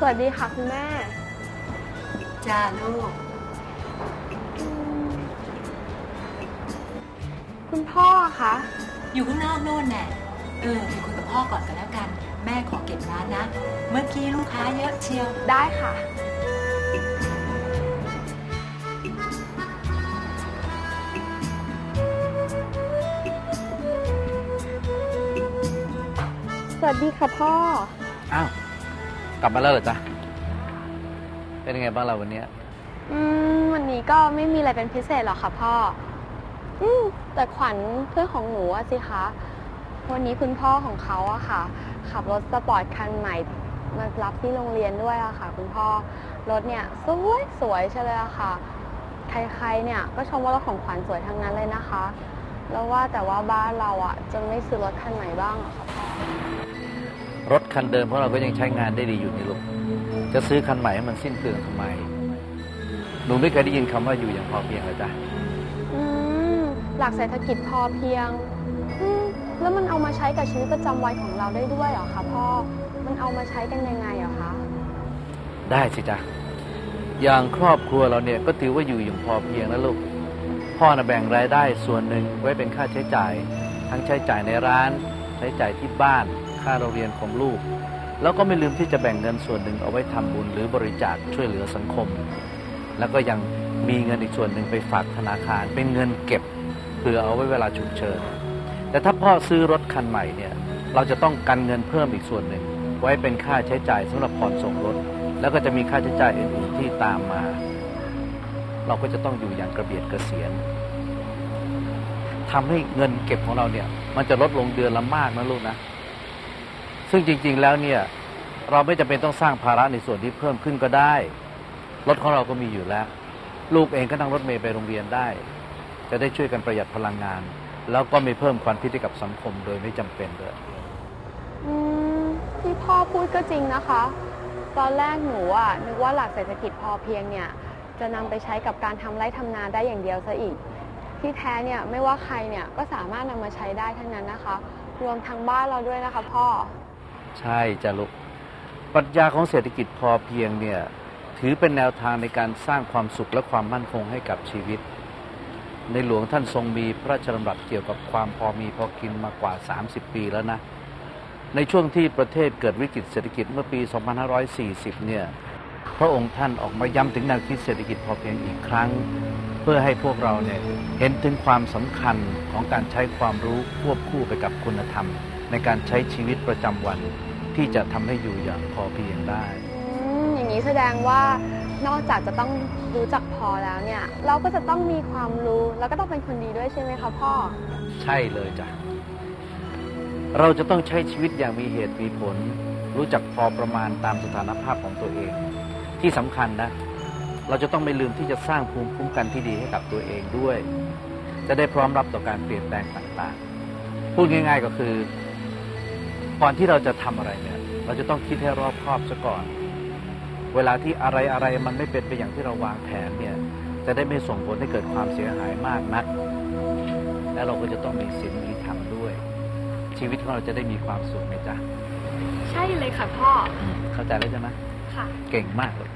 สวัสดีค่ะคุณแม่ จ้าลูก คุณพ่ออะคะ อยู่ข้างนอกโน่นแน่เออไปคุยกับพ่อก่อนกันแล้วกัน แม่ขอเก็บร้านนะ เมื่อกี้ลูกค้าเยอะเชียว ได้ค่ะ สวัสดีค่ะพ่อ อ้าว กลับมาแล้วเหรอจ๊ะ เป็นยังไงบ้างเราวันเนี้ยอืมวันนี้ก็ไม่มีอะไรเป็นพิเศษหรอกค่ะพ่อ อืมแต่ขวัญเพื่อนของหนูอะสิคะ วันนี้คุณพ่อของเขาอะค่ะ ขับรถสปอร์ตคันใหม่มารับที่โรงเรียนด้วยอะค่ะ คุณพ่อ รถเนี่ยสวยสวยใช่เลยอะค่ะ ใครๆเนี่ยก็ชมว่ารถของขวัญสวยทั้งนั้นเลยนะคะ แล้วว่าแต่ว่าบ้านเราอะจะไม่ซื้อรถคันใหม่บ้างเหรอคะพ่อ รถคันเดิมของเราก็ยังใช้งานได้ดีอยู่นี่ลูกจะซื้อคันใหม่ให้มันสิ้นเปลืองทำไมหนูไม่เคยได้ยินคำว่าอยู่อย่างพอเพียงเหรอจ๊ะอืมหลักเศรษฐกิจพอเพียงอืมแล้วมันเอามาใช้กับชีวิตประจำวันของเราได้ด้วยเหรอคะพ่อ มันเอามาใช้กันยังไงเหรอคะ ได้สิจ๊ะอย่างครอบครัวเราเนี่ยก็ถือว่าอยู่อย่างพอเพียงนะลูก พ่อนะแบ่งรายได้ส่วนหนึ่งไว้เป็นค่าใช้จ่าย ทั้งใช้จ่ายในร้าน ใช้จ่ายที่บ้าน ค่าโรงเรียนของลูก แล้วก็ไม่ลืมที่จะแบ่งเงินส่วนหนึ่งเอาไว้ทำบุญหรือบริจาคช่วยเหลือสังคม แล้วก็ยังมีเงินอีกส่วนหนึ่งไปฝากธนาคาร เป็นเงินเก็บเผื่อเอาไว้เวลาฉุกเฉินแต่ถ้าพ่อซื้อรถคันใหม่เนี่ยเราจะต้องกันเงินเพิ่มอีกส่วนหนึ่ง ไว้เป็นค่าใช้จ่ายสำหรับผ่อนส่งรถ แล้วก็จะมีค่าใช้จ่ายอื่นๆที่ตามมา เราก็จะต้องอยู่อย่างกระเบียดกระเสียนทำให้เงินเก็บของเราเนี่ย มันจะลดลงเดือนละมากนะลูกนะ ซึ่งจริง ๆ แล้วเนี่ยเราไม่จำเป็นต้องสร้างภาระในส่วนที่เพิ่มขึ้นก็ได้ รถของเราก็มีอยู่แล้ว ลูกเองก็นั่งรถเมล์ไปโรงเรียนได้ จะได้ช่วยกันประหยัดพลังงาน แล้วก็ไม่เพิ่มควันพิษให้กับสังคมโดยไม่จำเป็นด้วย อืมที่พ่อพูดก็จริงนะคะ ตอนแรกหนูอะนึกว่าหลักเศรษฐกิจพอเพียงเนี่ย จะนำไปใช้กับการทำไร่ทำนาได้อย่างเดียวซะอีก ที่แท้เนี่ยไม่ว่าใครเนี่ยก็สามารถนำมาใช้ได้ทั้งนั้นนะคะ รวมทั้งบ้านเราด้วยนะคะ พ่อ ใช่จ้ะลูกปรัชญาของเศรษฐกิจพอเพียงเนี่ย ถือเป็นแนวทางในการสร้างความสุขและความมั่นคงให้กับชีวิต ในหลวงท่านทรงมีพระราชดำรัสเกี่ยวกับความพอมีพอกินมากว่า 30 ปีแล้วนะ ในช่วงที่ประเทศเกิดวิกฤตเศรษฐกิจเมื่อปี 2540 เนี่ย พระองค์ท่านออกมาย้ำถึงแนวคิดเศรษฐกิจพอเพียงอีกครั้ง เพื่อให้พวกเราเนี่ยเห็นถึงความสำคัญของการใช้ความรู้ควบคู่ไปกับคุณธรรม ในการใช้ชีวิตประจำวัน ที่จะทำให้อยู่อย่างพอเพียงได้อืมอย่างนี้แสดงว่านอกจากจะต้องรู้จักพอแล้วเนี่ย เราก็จะต้องมีความรู้ แล้วก็ต้องเป็นคนดีด้วยใช่ไหมคะพ่อ ใช่เลยจ้ะเราจะต้องใช้ชีวิตอย่างมีเหตุมีผล รู้จักพอประมาณตามสถานภาพของตัวเอง ที่สำคัญนะ เราจะต้องไม่ลืมที่จะสร้างภูมิคุ้มกันที่ดีให้กับตัวเองด้วย จะได้พร้อมรับต่อการเปลี่ยนแปลงต่างๆ พูดง่าย ๆก็คือ ก่อนที่เราจะทำอะไรเนี่ย เราจะต้องคิดให้รอบคอบซะก่อน เวลาที่อะไรอะไรๆมันไม่เป็นไปอย่างที่เราวางแผนเนี่ย จะได้ไม่ส่งผลให้เกิดความเสียหายมากนัก และเราก็จะต้องมีศีลมีธรรมด้วย ชีวิตของเราจะได้มีความสุขนะจ๊ะ ใช่เลยค่ะพ่อ เข้าใจแล้วใช่ไหม ค่ะ เก่งมากเลย